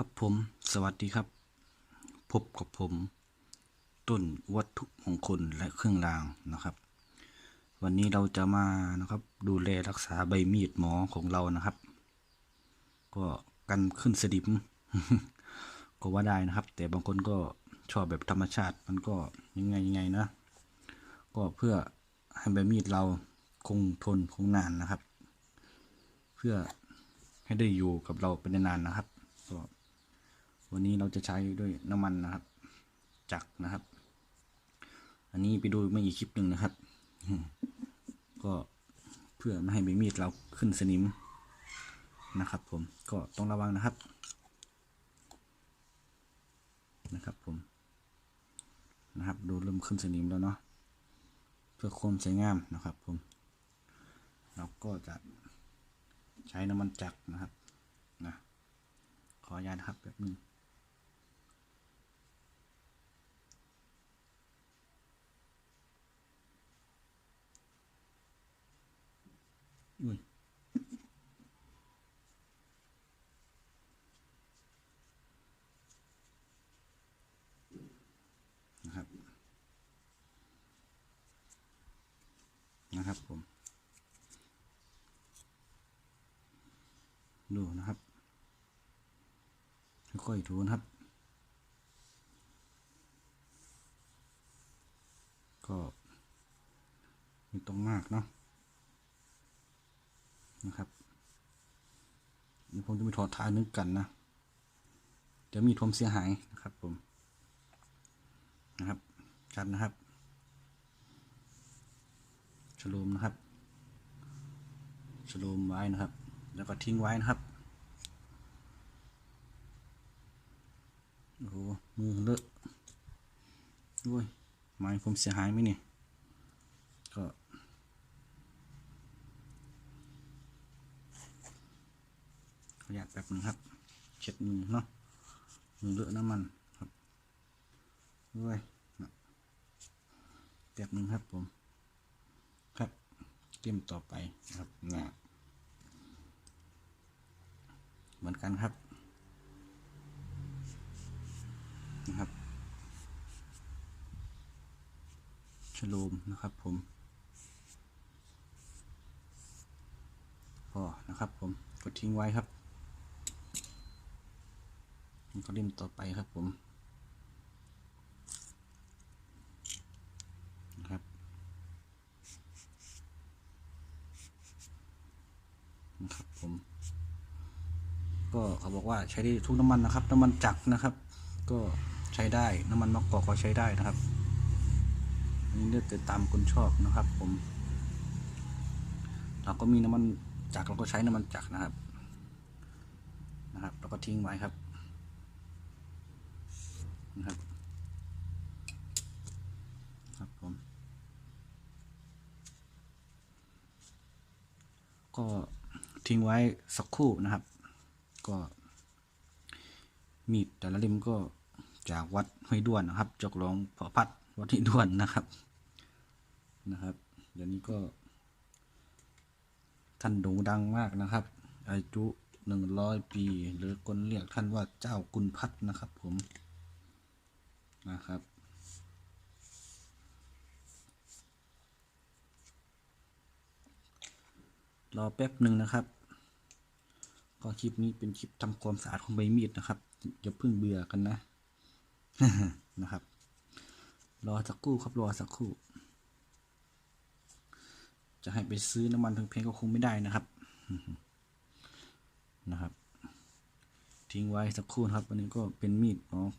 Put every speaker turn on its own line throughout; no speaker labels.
ครับผมสวัสดีครับ พบกับผม ต้นวัตถุมงคลและเครื่องรางนะครับ วันนี้เราจะมานะครับ ดูแลรักษาใบมีดหมอของเรานะครับ ก็กันขึ้นสนิมก็ว่าได้นะครับ แต่บางคนก็ชอบแบบธรรมชาติมันก็ยังไงยังไงนะ ก็เพื่อให้ใบมีดเราคงทนคงนานนะครับ เพื่อให้ได้อยู่กับเราเป็นนานนะครับก็ วันนี้เราจะใช้ด้วยน้ำมันนะครับ จักรนะครับ อันนี้ไปดูไม่อีกคลิปหนึ่งนะครับ ก็เพื่อไม่ให้ใบมีดเราขึ้นสนิมนะครับ ผมก็ต้องระวังนะครับ นะครับผมนะครับ ดูเริ่มขึ้นสนิมแล้วเนาะเพื่อความสวยงามนะครับ ผม เราก็จะใช้น้ำมันจักรนะครับนะขออนุญาตครับแป๊บนึง อุ้ยนะครับ นะครับผม ดูนะครับค่อยๆถูนะครับ ก็ไม่ต้องมากเนาะ นะครับเดี๋ยวผมจะมีถอดท้ายนึกกันนะ เดี๋ยวมีทวมเสียหายนะครับผมนะครับชัดนะครับชโลมนะครับชโลมไว้นะครับ แล้วก็ทิ้งไว้นะครับโอ้โหมือเลอะด้วยไม้ผมเสียหายไหมเนี่ยก็ ขออนุญาตแป๊บนึงครับเช็ดมือเนาะมือเลอะน้ำมันครับด้วยแป๊บนึงครับผม ครับเตรียมต่อไปนะครับนะเหมือนกันครับนะครับชโลมนะครับผมพอนะครับผมกดทิ้งไว้ครับ ก็เล่มต่อไปครับผมนะครับนะครับผม ก็เขาบอกว่าใช้ได้ทุกน้ำมันนะครับ น้ำมันจักรนะครับ ก็ใช้ได้น้ำมันมะกอกก็ใช้ได้นะครับอันนี้เลือกแต่ตามคนชอบนะครับ ผม เราก็มีน้ำมันจักรเราก็ใช้น้ำมันจักรนะครับนะครับเราก็ทิ้งไว้ครับ นะครับ ครับผม ก็ทิ้งไว้สักครู่นะครับ ก็ มีดแต่ละเล่มก็จากวัดห้วยด้วนนะครับจกหลวงพอพัดวัดห้วยด้วนนะครับนะครับเดี๋ยวนี้ก็ ท่านโด่งดังมากนะครับ อายุหนึ่งร้อยปี หรือคนเรียกท่านว่าเจ้ากุลพัฒนะครับผม นะครับ รอแป๊บหนึ่งนะครับ ก็คลิปนี้เป็นคลิปทำความสะอาดของใบมีดนะครับอย่าเพิ่งเบื่อกันนะ นะครับ รอสักครู่ครับรอสักครู่ จะให้ไปซื้อน้ำมันแพงๆก็คงไม่ได้นะครับ นะครับ ทิ้งไว้สักครู่ครับอันนี้ก็เป็นมีดเนาะ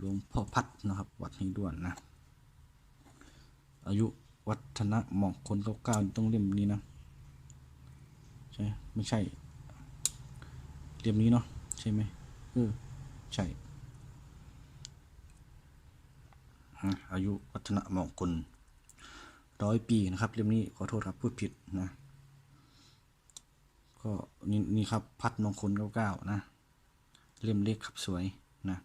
หลวงพ่อพัดนะครับ วัดให้ด่วนนะ อายุวัฒนะหมอกคนเก้าๆต้องเล่มนี้นะ ใช่ไม่ใช่เล่มนี้เนาะใช่ไหมเออใช่อายุวัฒนะมองคลร้อยปีนะครับเล่มนี้ขอโทษครับพูดผิดนะ ก็นี่นี่ครับพัดมงคลเก้าเก้านะ เล่มเล็กครับสวยนะ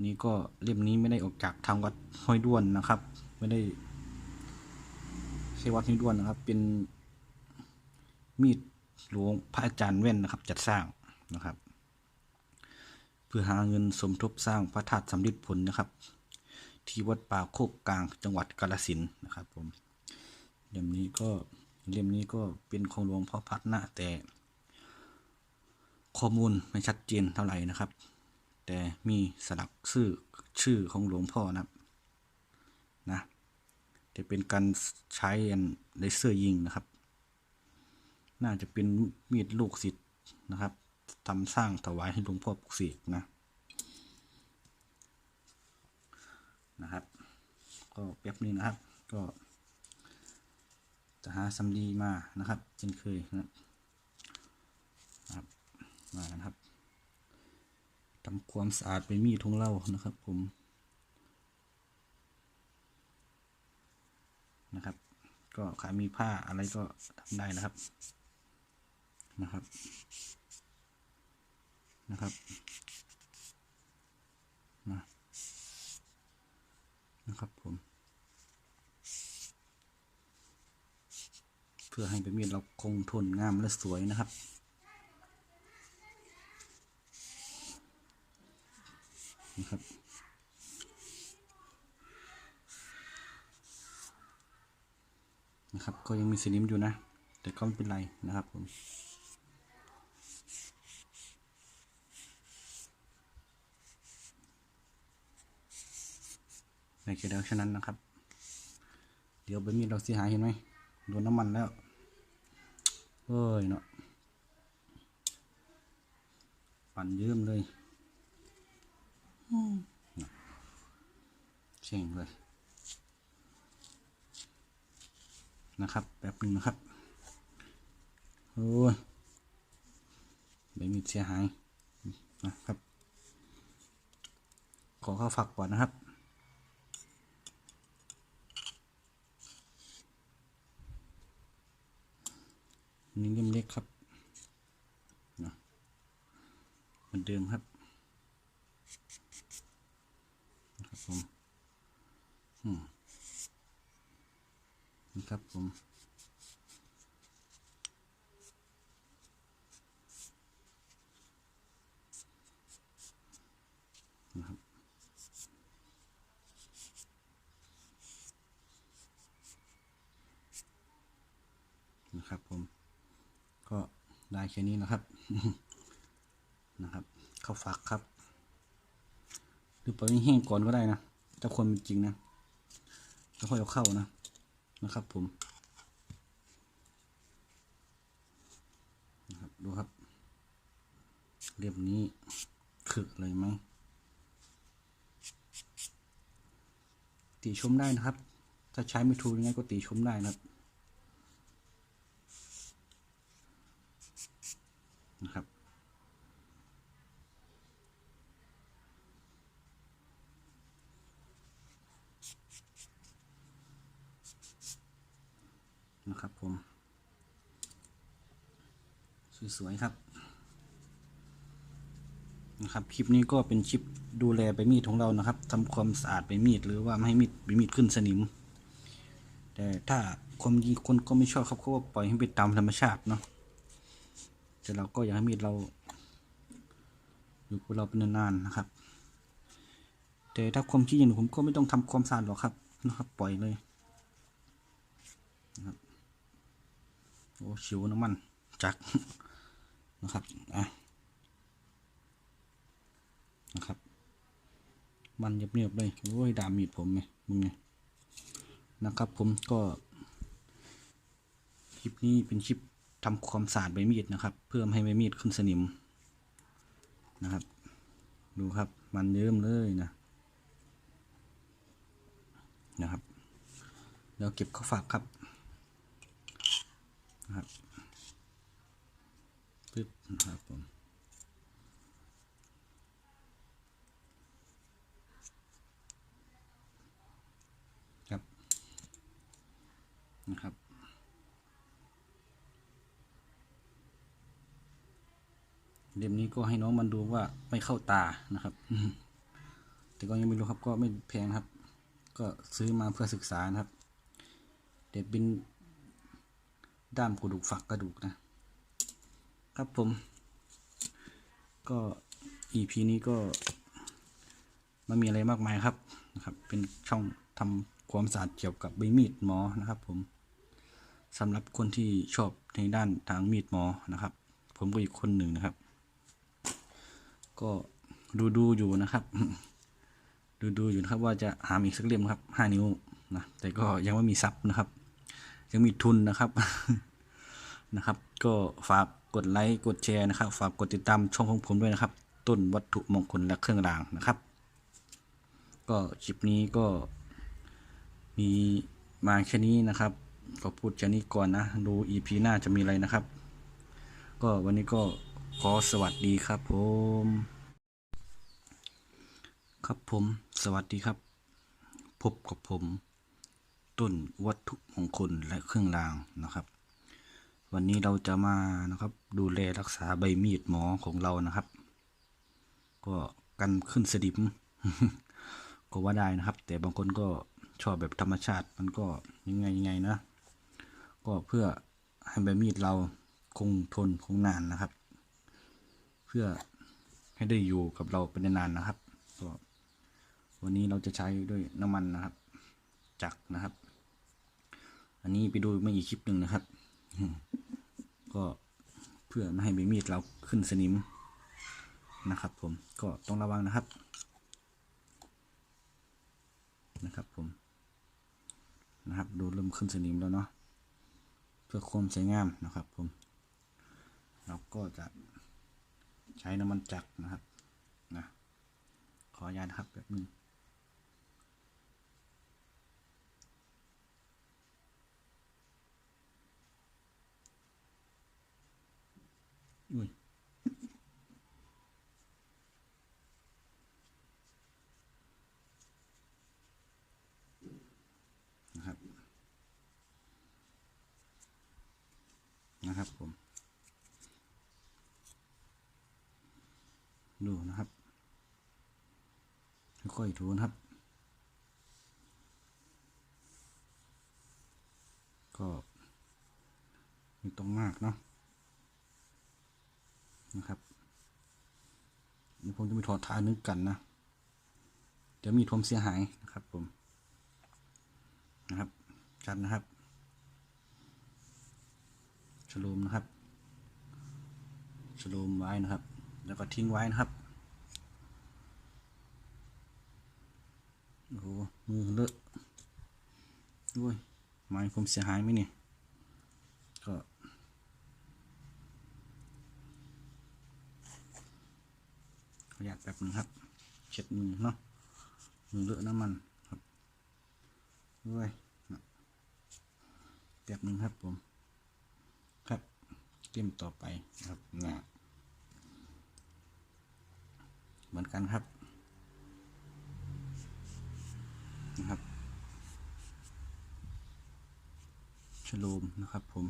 นี่ก็เล่มนี้ไม่ได้ออกจากทางวัดห้อยด้วนนะครับ ไม่ได้ใช่วัดห้อยด้วนนะครับ เป็นมีดหลวงพระอาจารย์แว่นนะครับ จัดสร้างนะครับ เพื่อหาเงินสมทบสร้างพระธาตุสำริดผลนะครับ ที่วัดป่าโคกกลางจังหวัดกาฬสินนะครับผมเล่มนี้ก็เล่มนี้ก็เป็นของหลวงพ่อพัดนะแต่ข้อมูลไม่ชัดเจนเท่าไหร่นะครับ แต่มีสลักชื่อชื่อของหลวงพ่อนะครับนะจะเป็นการใช้อันเลเซอร์ยิงนะครับ น่าจะเป็นมีดลูกศิษย์นะครับทำสร้างถวายให้หลวงพ่อปุกเสกนะนะครับ ก็แป๊บนึงนะครับ ก็จะหาสำลีมานะครับเช่นเคยนะครับมานะครับ ทำความสะอาดเป็นมีดทงเหล่านะครับ ผมนะครับ ก็ใครมีผ้าอะไรก็ทำได้นะครับนะครับนะครับนะนะครับผม เพื่อให้เป็นมีดเราคงทนงามและสวยนะครับ นะครับนะครับ ก็ยังมีสนิมอยู่นะ แต่ก็ไม่เป็นไรนะครับผมในเกลียวฉะนั้นนะครับ เดี๋ยวใบมีดเราเสียหายเห็นไหมโดนน้ำมันแล้วเอ้ยเนาะปั่นเยิ้มเลย เช่งเลย นะครับแป๊บหนึงนะครับ โอ้ยใบมีดเสียหายนะครับ ขอเข้าฝักก่อนนะครับนี่เล่มเล็กครับนะเหมือนเดิมครับนะครับ ผมนี่ครับผมนะครับนะครับผมก็ได้แค่นี้นะครับนะครับ เข้าฝักครับ หรือปล่อยให้แห้งก่อนก็ได้นะถ้าคนเป็นจริงนะแล้วค่อยเอาเข้านะนะครับผมนะครับดูครับ เรียบนี้คือเลยไหมตีชมได้นะครับ ถ้าใช้ไม่ถูกยังไงก็ตีชมได้นะครับนะครับ นะครับผม ส วยครับนะครับคลิปนี้ก็เป็นคลิปดูแลใบมีดของเรานะครับทำความสะอาดใบมีดหรือว่าไม่ให้มีดใบมีดขึ้นสนิม แต่ถ้าความจริงคนก็ไม่ชอบครับเขาก็ปล่อยให้เป็นตามธรรมชาติเนาะแต่เราก็อยากให้มีดเราอยู่กับเราเป็นนานๆนะครับ แต่ถ้าความคิดอย่างผมก็ไม่ต้องทำความสะอาดหรอกครับนะครับ ปล่อยเลยนะครับโอ้ชิวน้ำมันจัก นะครับอะนะครับ มันเงียบๆเลยโอ้ยดามีดผมไงมึงไงนะครับ ผมก็คลิปนี้เป็นคลิปทำความสะอาดใบมีดนะครับ เพื่อให้ใบมีดขึ้นสนิมนะครับ ดูครับมันเยิ้มเลยนะนะครับแล้วเก็บเข้าฝากครับนะครับ ปึ๊บนะครับผมครับนะครับเล่มนี้ก็ให้น้องมันดูว่าไม่เข้าตานะครับ แต่ก็ยังไม่รู้ครับ ก็ไม่แพงครับ ก็ซื้อมาเพื่อศึกษานะครับแต่เป็นด้ามกระดูกฝักกระดูกนะ ครับผม ก็ EP นี้ก็ไม่มีอะไรมากมายครับนะครับ เป็นช่องทำความสะอาดเกี่ยวกับใบมีดหมอนะครับ ผมสำหรับคนที่ชอบในด้านทางมีดหมอนะครับ ผมก็อีกคนหนึ่งนะครับ ก็ดูดูอยู่นะครับ ดูดูอยู่นะครับว่าจะหามอีกสักเล่มครับห้านิ้วนะแต่ก็ยังไม่มีซับนะครับ ยังมีทุนนะครับนะครับ ก็ฝาก กดไลค์กดแชร์นะครับ ฝากกดติดตามช่องของผมด้วยนะครับ ต้นวัตถุมงคลและเครื่องรางนะครับ ก็คลิปนี้ก็มีมาแค่นี้นะครับก็พูดแค่นี้ก่อนนะ ดู EP หน้าจะมีอะไรนะครับ ก็วันนี้ก็ขอสวัสดีครับผม ครับผมสวัสดีครับ พบกับผม ต้นวัตถุมงคลและเครื่องรางนะครับ วันนี้เราจะมานะครับ ดูแลรักษาใบมีดหมอของเรานะครับ ก็กันขึ้นสนิมก็ว่าได้นะครับ แต่บางคนก็ชอบแบบธรรมชาติมันก็ยังไงยังไงนะ ก็เพื่อให้ใบมีดเราคงทนคงนานนะครับ เพื่อให้ได้อยู่กับเราเป็นนานนะครับก็วันนี้เราจะใช้ด้วยน้ำมันนะครับ จักรนะครับ อันนี้ไปดูมาอีกคลิปหนึ่งนะครับ ก็เพื่อไม่ให้ใบมีดเราขึ้นสนิมนะครับ ผมก็ต้องระวังนะครับ นะครับผมนะครับ ดูเริ่มขึ้นสนิมแล้วเนาะเพื่อความสวยงามนะครับ ผม เราก็จะใช้น้ำมันจักรนะครับนะขออนุญาตครับแบบนึ อุ้ยนะครับ นะครับผมดูนะครับค่อยๆถูนะครับ ก็ไม่ต้องมากเนาะ นะครับเดี๋ยวผมจะไปถอดทายนึกกันนะเดี๋ยวมีทวมเสียหายนะครับผมนะครับจัดนะครับชโลมนะครับชโลมไว้นะครับ แล้วก็ทิ้งไว้นะครับโอ้โหมือเลอะด้วยไม้ผมเสียหายไหมเนี่ย ก็ ขออนุญาตแป๊บนึงครับ เช็ดมือเนาะมือเลอะน้ำมันครับด้วยแป๊บหนึ่งครับผม ครับเตรียมต่อไปครับนะเหมือนกันครับนะครับชโลมนะครับผม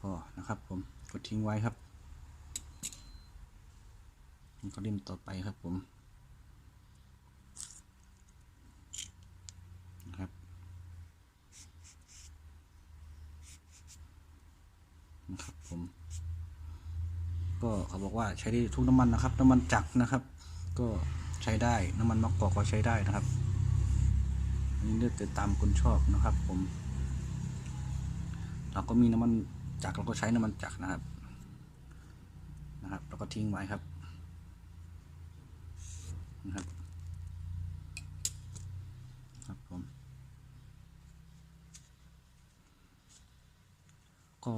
พอนะครับผมกดทิ้งไว้ครับ ก็เล่มต่อไปครับผมนะครับนะครับผม ก็เขาบอกว่าใช้ได้ทุกน้ำมันนะครับ น้ำมันจักรนะครับ ก็ใช้ได้น้ำมันมะกอกก็ใช้ได้นะครับอันนี้เลือกแต่ตามคนชอบนะครับ ผม เราก็มีน้ำมันจักรเราก็ใช้น้ำมันจักรนะครับนะครับ แล้วก็ทิ้งไว้ครับ นะครับ ครับผม ก็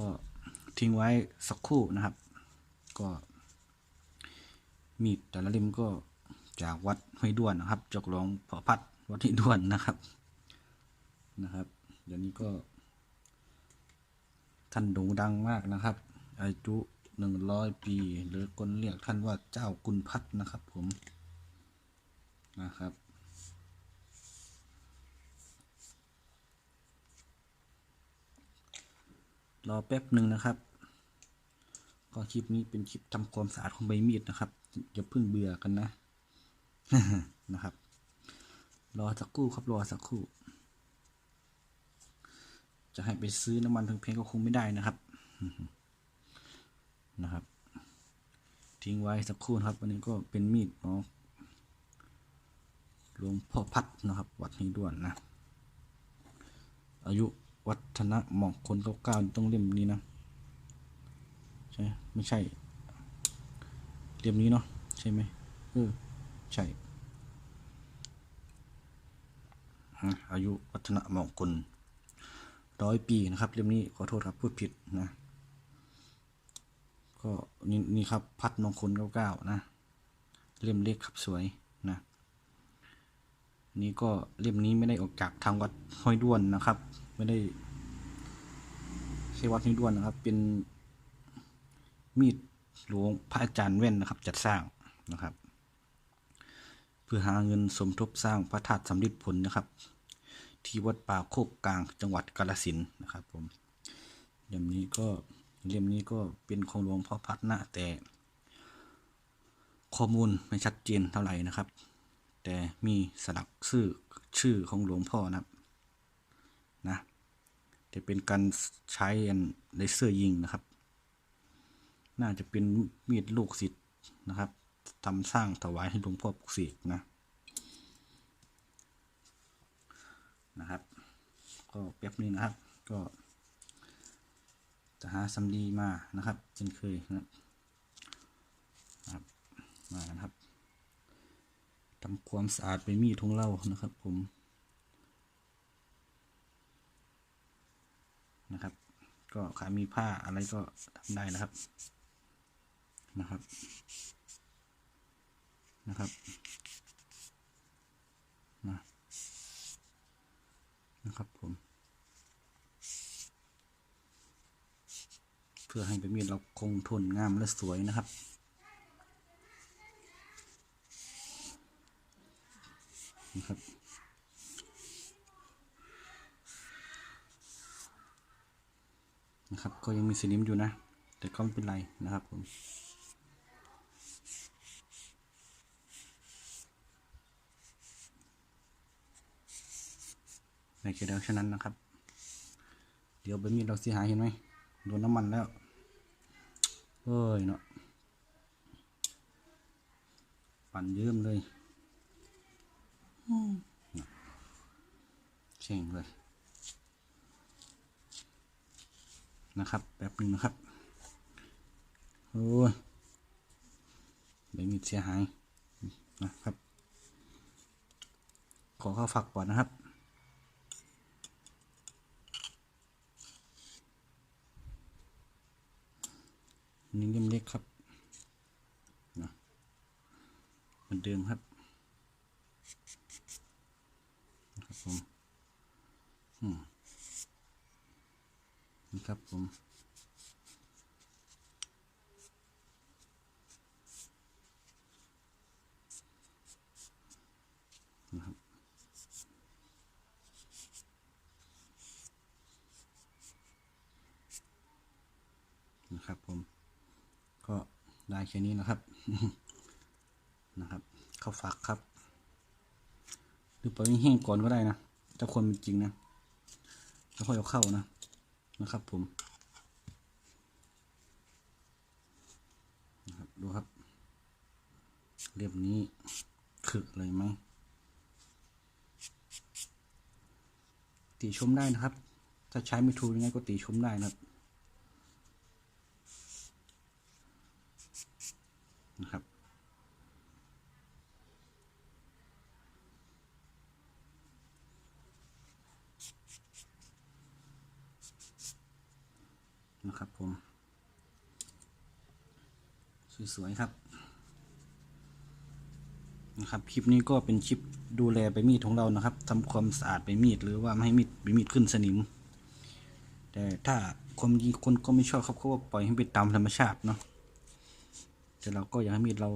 ทิ้งไว้สักครู่นะครับ ก็มีดแต่ละเล่มก็จากวัดห้วยด้วนนะครับจกหลวงพอพัดวัดห้วยด้วนนะครับนะครับเดี๋ยวนี้ก็ ท่านโด่งดังมากนะครับ อายุหนึ่งร้อยปี หรือคนเรียกท่านว่าเจ้ากุลพัฒนะครับผม นะครับ รอแป๊บหนึ่งนะครับ ก็คลิปนี้เป็นคลิปทำความสะอาดของใบมีดนะครับอย่าเพิ่งเบื่อกันนะนะครับ รอสักครู่ครับรอสักครู่ จะให้ไปซื้อน้ำมันแพงๆก็คงไม่ได้นะครับนะครับ ทิ้งไว้สักครู่ครับวันนี้ก็เป็นมีดเนาะ หลวงพ่อพัดนะครับ วัดนี้ด่วนนะ อายุวัฒนะหมอกคนเก้าเก้าต้องเล่มนี้นะใช่ไม่ใช่เล่มนี้เนาะใช่ไหมเออใช่อายุวัฒนะหมอกคนร้อยปีนะครับเล่มนี้ขอโทษครับพูดผิดนะก็นี่นี่ครับพัดมงคลเก้าเก้านะ เล่มเล็กครับสวยนะ นี่ก็เล่มนี้ไม่ได้ออกจากทางวัดห้อยด้วนนะครับ ไม่ได้ใช่วัดห้อยด้วนนะครับ เป็นมีดหลวงพระอาจารย์แว่นนะครับ จัดสร้างนะครับ เพื่อหาเงินสมทบสร้างพระธาตุสำริดผลนะครับ ที่วัดป่าโคกกลางจังหวัดกาฬสินนะครับผมเล่มนี้ก็เล่มนี้ก็เป็นของหลวงพ่อพัดนะแต่ข้อมูลไม่ชัดเจนเท่าไหร่นะครับ แต่มีสลักชื่อชื่อของหลวงพ่อนะครับนะแต่เป็นการใช้อันเลเซอร์ยิงนะครับ น่าจะเป็นมีดลูกศิษย์นะครับทำสร้างถวายให้หลวงพ่อปุกเสกนะนะครับ ก็แป๊บนึงนะครับ ก็จะหาสำลีมานะครับเช่นเคยนะครับ มานะครับ ทำความสะอาดใบมีดของเรานะครับ ผมนะครับ ก็ใครมีผ้าอะไรก็ทำได้นะครับนะครับนะครับนะนะครับผม เพื่อให้ใบมีดเราคงทนงามและสวยนะครับ นะครับนะครับ ก็ยังมีสนิมอยู่นะ แต่ก็ไม่เป็นไรนะครับผมในเขตดังฉะนั้นนะครับ เดี๋ยวใบมีดเราเสียหายเห็นไหมโดนน้ำมันแล้วเอ้ยเนาะปั่นเยิ้มเลย เช่งเลย นะครับ แป๊บหนึงนะครับ โอ้ยใบมีเสียหายนะครับ ขอเข้าฝักก่อนนะครับนี่เล่มเล็กครับนะเหมือนเดิมครับผม อืม นี่ครับผมนะครับนะครับผม ก็ได้แค่นี้นะครับ นะครับ เข้าฝักครับ หรือปล่อยให้แห้งก่อนก็ได้นะถ้าคนเป็นจริงนะแล้ว ค่อยเอาเข้านะนะครับผมนะครับดูครับ เรียบนี้ขึกเลยไหมติชมได้นะครับ ถ้าใช้ไม่ถูกยังไงก็ติชมได้นะครับนะครับ นะครับผม สวยๆครับนะครับคลิปนี้ก็เป็นคลิปดูแลใบมีดของเรานะครับทำความสะอาดใบมีดหรือว่าไม่ให้มีดใบมีดขึ้นสนิม แต่ถ้าคนบางคนก็ไม่ชอบครับเขาก็ปล่อยให้เป็นตามธรรมชาติเนาะแต่เราก็อยากให้มีดเรา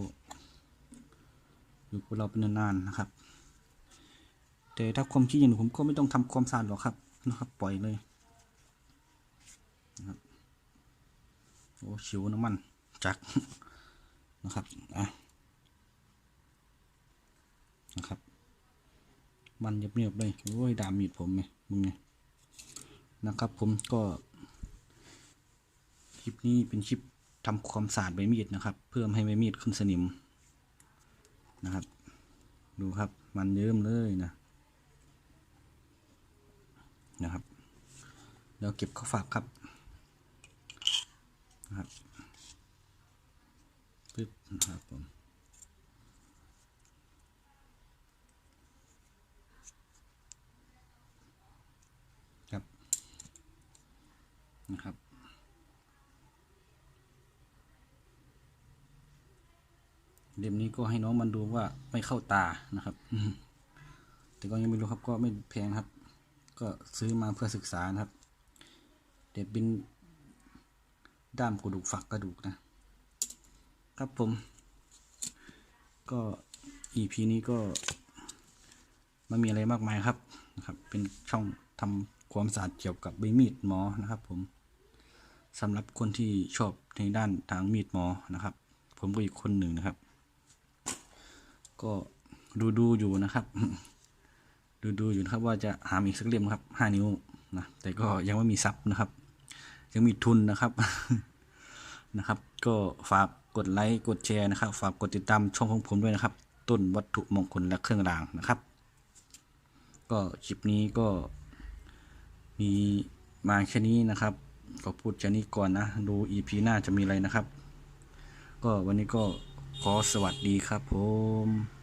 อยู่กับเราเป็นนานๆนะครับ แต่ถ้าความคิดอย่างผมก็ไม่ต้องทำความสะอาดหรอกครับนะครับ ปล่อยเลยนะครับโอ้ชิวน้ำมันจัก นะครับอะนะครับมันเงียบๆเลยโอ้ยดามีดผมไงมึงไงนะครับ ผมก็คลิปนี้เป็นคลิปทำความสะอาดใบมีดนะครับ เพื่อให้ใบมีดขึ้นสนิมนะครับ ดูครับมันเยิ้มเลยนะนะครับเดี๋ยวเก็บเข้าฝากครับนะครับ ปึ๊บนะครับผมครับนะครับเล่มนี้ก็ให้น้องมันดูว่าไม่เข้าตานะครับ แต่ก็ยังไม่รู้ครับก็ไม่แพงครับ ก็ซื้อมาเพื่อศึกษานะครับ เด็ดบินด้ามกระดูกฝักกระดูกนะ ครับผม ก็ EP นี้ก็ไม่มีอะไรมากมายครับนะครับ เป็นช่องทำความสะอาดเกี่ยวกับใบมีดหมอนะครับ ผมสำหรับคนที่ชอบในด้านทางมีดหมอนะครับ ผมก็อีกคนหนึ่งนะครับ ก็ดูดูอยู่นะครับ ดูดูอยู่นะครับว่าจะหาอีกสักเล่มครับห้านิ้วนะแต่ก็ยังไม่มีซับนะครับ ยังมีทุนนะครับนะครับ ก็ฝาก กดไลค์กดแชร์นะครับ ฝากกดติดตามช่องของผมด้วยนะครับ ต้นวัตถุมงคลและเครื่องรางนะครับ ก็คลิปนี้ก็มีมาแค่นี้นะครับก็พูดแค่นี้ก่อนนะ ดู EP หน้าจะมีอะไรนะครับ ก็วันนี้ก็ขอสวัสดีครับผม